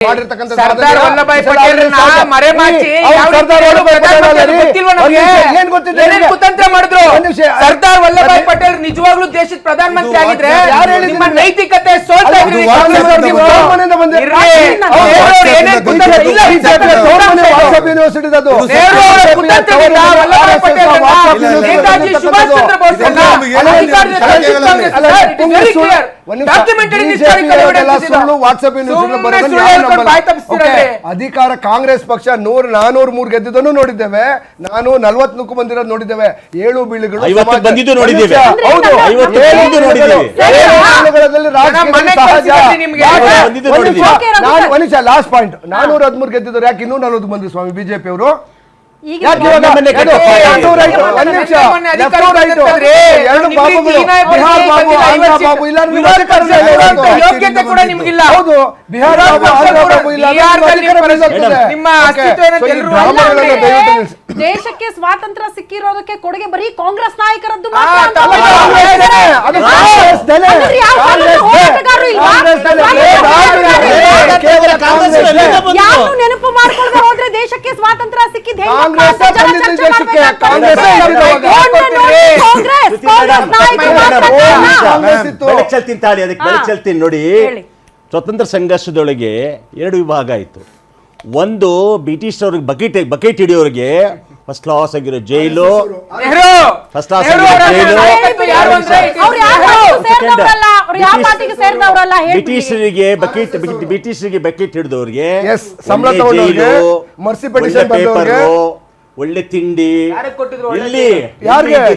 ಮಾಡಿರ್ತಕ್ಕಂಥ ಸರ್ದಾರ್ ವಲ್ಲಭಾಯಿ ಮರೆಮಾಚಿ ಪಟೇಲ್? ಕುತಂತ್ರ ಮಾಡಿದ್ರು? ಸರ್ದಾರ್ ವಲ್ಲಭಾಯಿ ಪಟೇಲ್ ನಿಜವಾಗ್ಲೂ ದೇಶದ ಪ್ರಧಾನಮಂತ್ರಿ ಮಂತ್ರಿ ಆಗಿದ್ರೆ ನಿಮ್ಮ ನೈತಿಕತೆ ಸೋಲ್ತಾ ಇದ್ರು. ಯೂನಿವರ್ಸಿಟಿ ಅದು. ವಾಟ್ಸ್ಆಪ್ ಅಧಿಕಾರ ಕಾಂಗ್ರೆಸ್ ಪಕ್ಷ ನೂರ್ ನಾನೂರ್ ಮೂರ್ ಗೆದ್ದಿದ್ದನ್ನು ನೋಡಿದ್ದೇವೆ. ನಾನು ನಲ್ವತ್ನಾಲ್ಕು ಬಂದಿರೋದು ನೋಡಿದ್ದೇವೆ. ಏಳು ಬೀಳುಗಳು ಲಾಸ್ಟ್ ಪಾಯಿಂಟ್ ನಾನೂರ ಹದ್ಮೂರ್ ಗೆದ್ದಿದ್ದಾರೆ. ಯಾಕೆ ಇನ್ನೂ ನಲ್ವತ್ತು ಬಂದ್ರು ಸ್ವಾಮಿ? ಬಿಜೆಪಿ ಅವರು? ಈಗ ಯಾಕೆ ಇವಾಗ ಮೊನ್ನೆ ಅದು ಮೊನ್ನೆ left to right, ಮೊನ್ನೆ ಒಂದ್ ನಿಮಿಷ, ಮೊನ್ನೆ left ಅಧಿಕಾರ to right, ಬಂದಿರ್ತದ್ರಿ. ಎರಡು ನಿಮ್ಗೆ ಬಾಬುಗಳು, ಚೀನಾ ಬಂದಿಲ್ಲ, ಬಾಬು, ಬಂದಿಲ್ಲ, ಆಂಧ್ರ ಐವತ್ತು ಬಾಬು, ಇಲ್ಲ ಅಂದ್ರೆ ವಿರೋಧ ಅಧಿಕಾರ ಪಕ್ಷ ಇಲ್ಲ. ಯೋಗ್ಯತೆ ಕೂಡ ನಿಮ್ಗಿಲ್ಲ. ಹೌದು ಬಿಹಾರ. ದೇಶಕ್ಕೆ ಸ್ವಾತಂತ್ರ್ಯ ಸಿಕ್ಕಿರೋದಕ್ಕೆ ಕೊಡುಗೆ ಬರೀ ಕಾಂಗ್ರೆಸ್ ನಾಯಕರದ್ದು ನೆನಪು ಮಾಡ್ಕೊಳ್ದೆ ಹೋದ್ರೆ ದೇಶಕ್ಕೆ ಸ್ವಾತಂತ್ರ್ಯ ಸಿಕ್ಕಿದೆ ಕಾಂಗ್ರೆಸ್ ದೇಶಕ್ಕೆ. ಕಾಂಗ್ರೆಸ್. ಬೆಳಕ್ ಚೆಲ್ತೀನಿ ತಾಳಿ ಅದಕ್ಕೆ ಬೆಳಕ್ ಚೆಲ್ತೀನಿ ನೋಡಿ. ಸ್ವತಂತ್ರ ಸಂಘರ್ಷದೊಳಗೆ ಎರಡು ವಿಭಾಗ ಆಯಿತು ಒಂದು ಬ್ರಿಟಿಷ್ ಅವ್ರಿಗೆ ಬಕೆಟ್ ಬಕೆಟ್ ಹಿಡಿಯೋರಿಗೆ ಫಸ್ಟ್ ಕ್ಲಾಸ್ ಆಗಿರೋ ಜೈಲು ಫಸ್ಟ್ ಕ್ಲಾಸ್ ಆಗಿರೋ ಜೈಲು ಅಲ್ಲಿ ಅವರ ಜೈಲು. ಬ್ರಿಟಿಷರಿಗೆ ಬಕೆಟ್ ಬ್ರಿಟಿಷರಿಗೆ ಬಕೆಟ್ ಹಿಡಿದವ್ರಿಗೆ ಸಂಬಳ ತಗೊಂಡವ್ರಿಗೆ, ಬಂದವ್ರಿಗೆ. ಒಳ್ಳೆ ತಿಂಡಿ. ಯಾರಿಗೆ ಕೊಟ್ಟಿದ್ರು ಇಲ್ಲಿ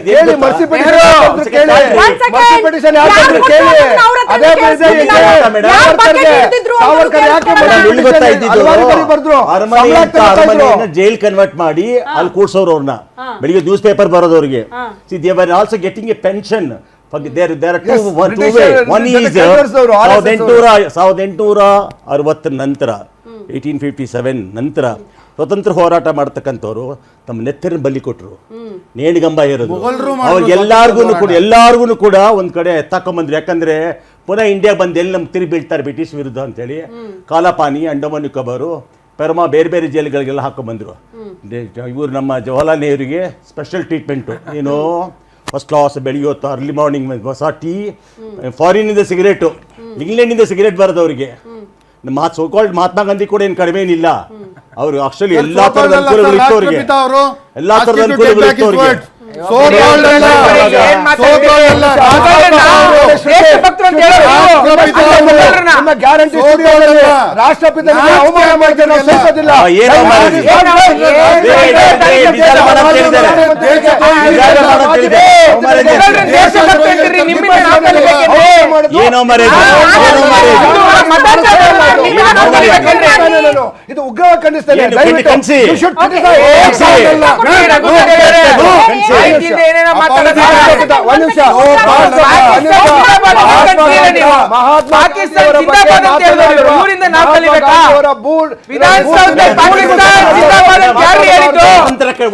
ಕೇಳಿ? ಮರ್ಸಿ. ಪೆಟಿಷನ್ ಅದೇ ಜೈಲ್ ಕನ್ವರ್ಟ್ ಮಾಡಿ ಅಲ್ಲಿ ಕೂಡ್ಸೋರು ಅವ್ರನ್ನ. ಬೆಳಿಗ್ಗೆ news paper ಬರೋದವ್ರಿಗೆ see they were also getting a pension Yes, ಸಾವಿರದ ಎಂಟುನೂರ ಸಾವಿರದ ಎಂಟುನೂರ ಅರವತ್ತರ ನಂತರ ಏಯ್ಟೀನ್ ಫಿಫ್ಟಿ ಸೆವೆನ್ ನಂತರ ಸ್ವತಂತ್ರ ಹೋರಾಟ ಮಾಡ್ತಕ್ಕಂಥವ್ರು ತಮ್ಮ ನೆತ್ತರಿನ ಬಲಿ ಕೊಟ್ಟರು ನೇಣಿಗಂಬ ಇರೋದು ಅವ್ರಿಗೆಲ್ಲಾರ್ಗು ಕೂಡ ಎಲ್ಲಾರ್ಗು ಕೂಡ ಒಂದ್ ಕಡೆ ಎತ್ತಾಕೊಂಬಂದ್ರು. ಯಾಕಂದ್ರೆ ಪುನಃ ಇಂಡಿಯಾ ಬಂದು ಎಲ್ಲಿ ನಮ್ಗೆ ತಿರುಗಿ ಬೀಳ್ತಾರೆ ಬ್ರಿಟಿಷ್ ವಿರುದ್ಧ ಅಂತೇಳಿ ಕಾಲಪಾನಿ ಅಂಡಮಾನ್ ನಿಕೋಬಾರು ಪರಮ ಬೇರೆ ಬೇರೆ ಜೈಲುಗಳಿಗೆಲ್ಲ ಹಾಕೊಂಡ್ಬಂದ್ರು ಇವರು ನಮ್ಮ ಜವಾಹರ್ಲಾಲ್ ನೆಹರಿಗೆ ಸ್ಪೆಷಲ್ ಟ್ರೀಟ್ಮೆಂಟು ಏನು ಫಸ್ಟ್ ಕ್ಲಾಸ್ ಬೆಳಿಗ್ಗೆ ಹೊತ್ತು ಅರ್ಲಿ ಮಾರ್ನಿಂಗ್ ಹೊಸ ಟೀ ಫಾರಿನಿಂದ ಸಿಗರೇಟು ಇಂಗ್ಲೆಂಡಿಂದ ಸಿಗರೇಟ್ ಬರೋದು ಅವರಿಗೆ. ಮಾತ್ ಸೋಕಾಲ್ಡ್ ಮಹಾತ್ಮ ಗಾಂಧಿ ಕೂಡ ಏನು ಕಡಿಮೆ ಏನಿಲ್ಲ. ಅವರು ಆಕ್ಚುಲಿ ಎಲ್ಲಾ ತರದ ಅನುಕೂಲಗಳು ಇತ್ತು ಅವರಿಗೆ ಎಲ್ಲಾ ತರದ ಅನುಕೂಲಗಳು ಇತ್ತು ಅವ್ರಿಗೆ ರಾಷ್ಟ್ರಪಿತ ಗ್ಯಾರಂಟಿ ರಾಷ್ಟ್ರಪಿತನಿಗೆ ಅವಮಾನ ಮಾಡಿದ್ರೆ. ಆ, ಏನೋ ಏನೋ ಇದು ಉಗ್ರವಾಗಿ ಖಂಡಿಸ್ತೇನೆ ರಾಷ್ಟ್ರಪಿತ, ಒಂದ್ ನಿಮಿಷ.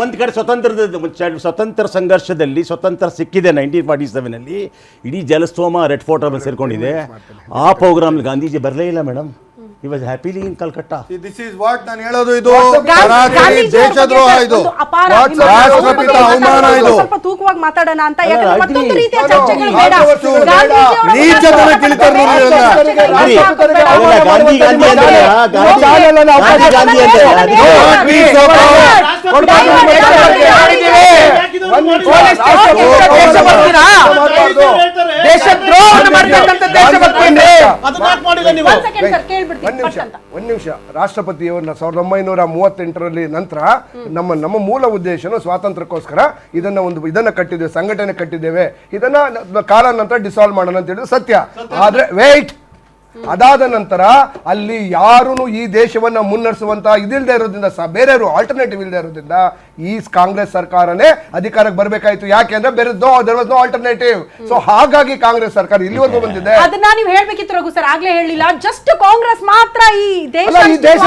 ಒಂದ್ ಕಡೆ ಸ್ವತಂತ್ರದ ಸ್ವತಂತ್ರ ಸಂಘರ್ಷದಲ್ಲಿ ಸ್ವತಂತ್ರ ಸಿಕ್ಕಿದೆ ನೈನ್ಟೀನ್ ಫಾರ್ಟಿ ಸೆವೆನ್ ಅಲ್ಲಿ. ಇಡೀ ಜಲಸ್ತೋಮ ರೆಡ್ ಫೋರ್ಟ್ ಸೇರ್ಕೊಂಡಿದೆ. ಆ ಪ್ರೋಗ್ರಾಮ್ ಗಾಂಧೀಜಿ ಬರಲೇ ಇಲ್ಲ madam. He was happily in Calcutta this is what ನಾನು ಹೇಳೋದು ಇದು. ಅವ್ರ ದೇಶದ್ರೋಹ ಇದು. ರಾಷ್ಟ್ರಪಿತ ಅವಮಾನ ಇದು. ಸ್ವಲ್ಪ ತೂಕವಾಗಿ ಮಾತಾಡೋಣ ಅಂತ. ಯಾಕಂದ್ರೆ. ಮತ್ತೊಂದು ರೀತಿಯ. ಚರ್ಚೆಗಳು ಬೇಡ. ನೀಚತನ ಗಾಂಧಿ ಗಾಂಧಿ ನೋಡಿ ಗಾಂಧಿ ಗಾಂಧಿ. ಗಾಂಧಿ ಗಾಂಧಿ ಅಲ್ಲ, ಗಾಂಧಿ ಗಾಂಧಿ ಮಾಡುವಂಥದ್ದು ಗಾಂಧಿ ಗಾಂಧಿ ಅಂದ್ರೆ ಗಾಂಧಿ ಗಾಂಧಿ ನಾವು ಗಾಂಧಿ ಗಾಂಧಿ ಅಂದ್ರೆ ಅದಕ್ಕೆ ಒಂದ್ ನಿಮಿಷ ರಾಷ್ಟ್ರಪತಿಯವ್ರನ್ನ ಸಾವಿರದ ಒಂಬೈನೂರ ಮೂವತ್ತೆಂಟರಲ್ಲಿ ನಂತರ ನಮ್ಮ ನಮ್ಮ ಮೂಲ ಉದ್ದೇಶನು ಸ್ವಾತಂತ್ರ್ಯಕ್ಕೋಸ್ಕರ ಇದನ್ನ ಒಂದು ಇದನ್ನ ಕಟ್ಟಿದ್ದೇವೆ ಸಂಘಟನೆ ಕಟ್ಟಿದ್ದೇವೆ. ಇದನ್ನ ಕಾಲ ನಂತರ ಡಿಸಾಲ್ವ್ ಮಾಡೋಣ ಅಂತ ಹೇಳಿದ್ರೆ ಸತ್ಯ. ಆದ್ರೆ ವೇಟ್ ಅದಾದ ನಂತರ ಅಲ್ಲಿ ಯಾರೂ ಈ ದೇಶವನ್ನ ಮುನ್ನಡೆಸುವಂತ ಇದಿಲ್ಲದೆ ಇರೋದ್ರಿಂದ ಬೇರೆ ಬೇರೆಯವರು ಆಲ್ಟರ್ನೇಟಿವ್ ಇಲ್ಲದೆ ಇರೋದ್ರಿಂದ ಈ ಕಾಂಗ್ರೆಸ್ ಸರ್ಕಾರನೇ ಅಧಿಕಾರಕ್ಕೆ ಬರಬೇಕಾಯ್ತು. ಯಾಕೆಂದ್ರೆ ಬೇರೆ no there was no alternative so ಹಾಗಾಗಿ ಕಾಂಗ್ರೆಸ್ ಸರ್ಕಾರ ಇಲ್ಲಿವರೆಗೂ ಬಂದಿದೆ. ಅದನ್ನ ನೀವು ಹೇಳ್ಬೇಕಿತ್ತು ರಘು ಸರ್ ಆಗ್ಲೇ ಹೇಳಿಲ್ಲ. ಜಸ್ಟ್ ಕಾಂಗ್ರೆಸ್ ಮಾತ್ರ ಈ ದೇಶ ಈ ದೇಶ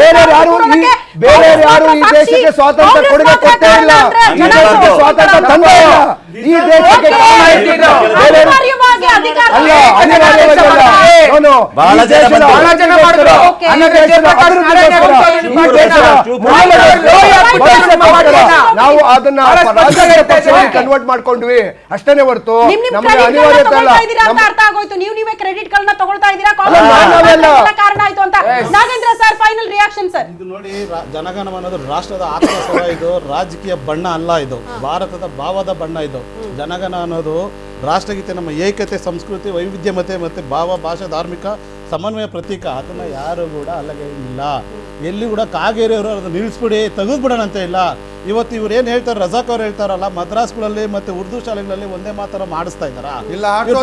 ಬೇರೆ ಯಾರು ಈ ಬೇರೆ ಯಾರು ಈ ದೇಶಕ್ಕೆ ಸ್ವಾತಂತ್ರ್ಯ ಕೊಡುಗೆ ಕೊಟ್ಟೇ ಇಲ್ಲ. ಈ ದೇಶಕ್ಕೆ ಸ್ವಾತಂತ್ರ್ಯ ತಂದೇ ಇಲ್ಲ. ಈ ದೇಶಕ್ಕೆ ಕಾರಣ. ಬೇರೆ- ಬಹಳ ಜನ ನಾವು ಅದನ್ನ ಕನ್ವರ್ಟ್ ಮಾಡ್ಕೊಂಡ್ವಿ. ಅಷ್ಟೇನೆ ಹೊರತು ನಿಮ್ ನಿಮ್ ನಮಗೆ ಅನಿವಾರ್ಯತೆ ಅಲ್ಲ. ಅರ್ಥ ಆಗೋಯ್ತು. ನೀವು ನೀವೇ ಕ್ರೆಡಿಟ್ ಗಳನ್ನ ತಗೊಳ್ತಾ ಇದ್ದೀರಾ? ಕಾರಣ ಆಯ್ತು ಅಂತ. Nagendra sir final reaction sir ಇದು ನೋಡಿ ಜನಗಣ ಅನ್ನೋದು ರಾಷ್ಟ್ರದ ಆತ್ಮಸ್ವರ ಇದು. ರಾಜಕೀಯ ಬಣ್ಣ ಅಲ್ಲ ಇದು. ಭಾರತದ ಭಾವದ ಬಣ್ಣ ಇದು. ಜನಗಣ ಅನ್ನೋದು ರಾಷ್ಟ್ರಗೀತೆ ನಮ್ಮ ಏಕತೆ ಸಂಸ್ಕೃತಿ ವೈವಿಧ್ಯಮತೆ ಮತ್ತು ಭಾವ ಭಾಷೆ ಧಾರ್ಮಿಕ ಸಮನ್ವಯ ಪ್ರತೀಕ. ಅದನ್ನು ಯಾರು ಕೂಡ ಅಲ್ಲಗೆ ಇಲ್ಲ. ಎಲ್ಲಿ ಕೂಡ ಕಾಗೇರಿಯವರು ಅದನ್ನು ನಿಲ್ಲಿಸ್ಬಿಡಿ ತೆಗೆದ್ಬಿಡೋಣ ಅಂತ ಇಲ್ಲ. ಇವತ್ತು ಇವ್ರು ಏನು ಹೇಳ್ತಾರೆ ರಜಾಕ್ ಅವ್ರು ಹೇಳ್ತಾರಲ್ಲ ಮದ್ರಾಸ್ಗಳಲ್ಲಿ ಮತ್ತೆ ಉರ್ದು ಶಾಲೆಗಳಲ್ಲಿ ಒಂದೇ ಮಾತರ ಮಾಡಿಸ್ತಾ ಇದ್ದಾರಾ? ಇಲ್ಲ ಇವ್ರು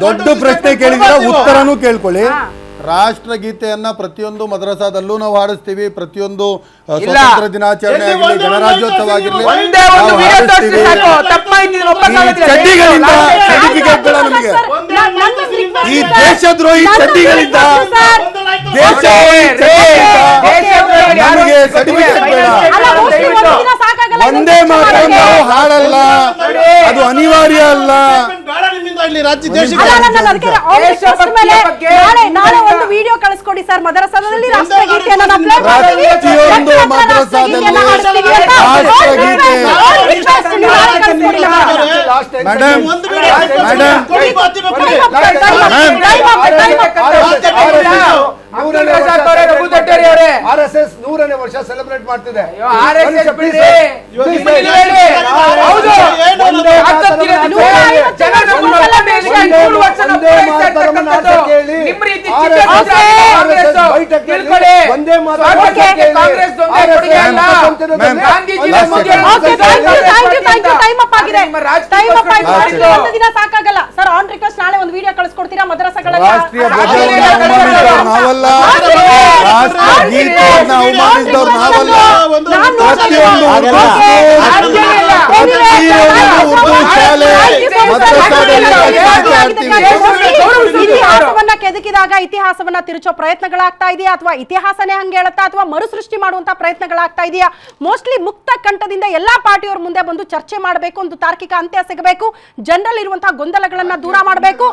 ದೊಡ್ಡ ಪ್ರಶ್ನೆ ಕೇಳಿದ್ರೆ. ಉತ್ತರನೂ ಕೇಳ್ಕೊಳ್ಳಿ ರಾಷ್ಟ್ರ ರಾಷ್ಟ್ರಗೀತೆಯನ್ನ ಪ್ರತಿಯೊಂದು ಮದ್ರಸಾದಲ್ಲೂ ನಾವು ಹಾಡಿಸ್ತೀವಿ ಪ್ರತಿಯೊಂದು. ಸ್ವಾತಂತ್ರ್ಯ ದಿನಾಚರಣೆ ಆಗಿರಲಿ ಆಗಲಿ ಗಣರಾಜ್ಯೋತ್ಸವ ಆಗಿರಲಿ ಚಟಿಗಳಿಂದ ಈ ದೇಶದ್ರೋಹಿ ಒಂದು ನಾವು ವಿಡಿಯೋ ತೋರಿಸಿ ಹಾಡಿಸ್ತೀವಿ. ಸಾಕು ತಪ್ಪಾಯ್ತು ಒಪ್ಪ ಈ ಚಡ್ಡಿಗಳಿಂದ ಆಯ್ತು, ಸರ್ಟಿಫಿಕೇಟ್ಗಳ ಆಯ್ತು, ನಮಗೆ ಸರ್. ನಾನ್- ನನ್ನ request ಈ ಸರ್. ದೇಶದ್ರೋಹಿ ನನ್ನ ಚಡ್ಡಿಗಳಿಂದ request ಸರ್. ದೇಶದ್ರೋಹಿ ಚಡ್ಡಿಗಳಿಂದ ನಮಗೆ ಸರ್ಟಿಫಿಕೇಟ್ ಬೇಡ ಅಲ್ಲ, mostly ಒಂದು ದಿನ ಸಾಕಾಗಲ್ಲ ಇದನ್ನ ಒಂದೇ ಚರ್ಚೆ ಮಾತ್ರ ಮಾಡೋಕೆ. ನಾವು ಹಾಡಲ್ಲ ಅದು ಅನಿವಾರ್ಯ ಅಲ್ಲ ಮೇಡಮ್ ಒಂದು ವಿಡಿಯೋ ಕಳಿಸ್ಕೊಡಿ ಸರ್ ಮದರಸಾದಲ್ಲಿ ರಾಷ್ಟ್ರಗೀತೆಯನ್ನ. ಪ್ರತಿಯೊಂದು ಮದ್ರಸಾದಲ್ಲಿ ರಾಷ್ಟ್ರಗೀತೆ. ಅವ್ರ request ನೂರನೇ ವರ್ಷ ಸೆಲೆಬ್ರೇಟ್ ಮಾಡ್ತಿದೆ. ಒಂದೇ ದಿನ ಸಾಕಾಗಲ್ಲ. ಸರ್ ಆನ್ ರಿಕ್ವೆಸ್ಟ್ ನಾಳೆ ಒಂದು ವಿಡಿಯೋ ಕಳಿಸ್ಕೊಡ್ತೀರಾ? ಮದ್ರಾಸಗಳಲ್ಲಿ ನಾವಲ್ಲ. ಗೀತೆಯನ್ನು ಅವಮಾನಿಸಿದವರು ನಾವಲ್ಲ. ಪ್ರತಿಯೊಂದು. ಉರ್ದು ಶಾಲೆ ಇತಿಹಾಸವನ್ನ ಕೆದಕಿದಾಗ ಇತಿಹಾಸವನ್ನ ತಿರುಚೋ ಪ್ರಯತ್ನಗಳಾಗ್ತಾ ಇದೆಯಾ? ಅಥವಾ ಇತಿಹಾಸನೇ ಹಂಗೆ ಹೇಳುತ್ತಾ? ಅಥವಾ ಮರುಸೃಷ್ಟಿ ಮಾಡುವಂತ ಪ್ರಯತ್ನಗಳಾಗ್ತಾ ಇದೆಯಾ? ಮೋಸ್ಟ್ಲಿ ಮುಕ್ತ ಕಂಠದಿಂದ ಎಲ್ಲಾ ಪಾರ್ಟಿಯವ್ರ ಮುಂದೆ ಬಂದು ಚರ್ಚೆ ಮಾಡಬೇಕು ಒಂದು ತಾರ್ಕಿಕ ಅಂತ್ಯ ಸಿಗಬೇಕು ಜನರಲ್ಲಿ ಇರುವಂತಹ ಗೊಂದಲಗಳನ್ನ ದೂರ ಮಾಡಬೇಕು.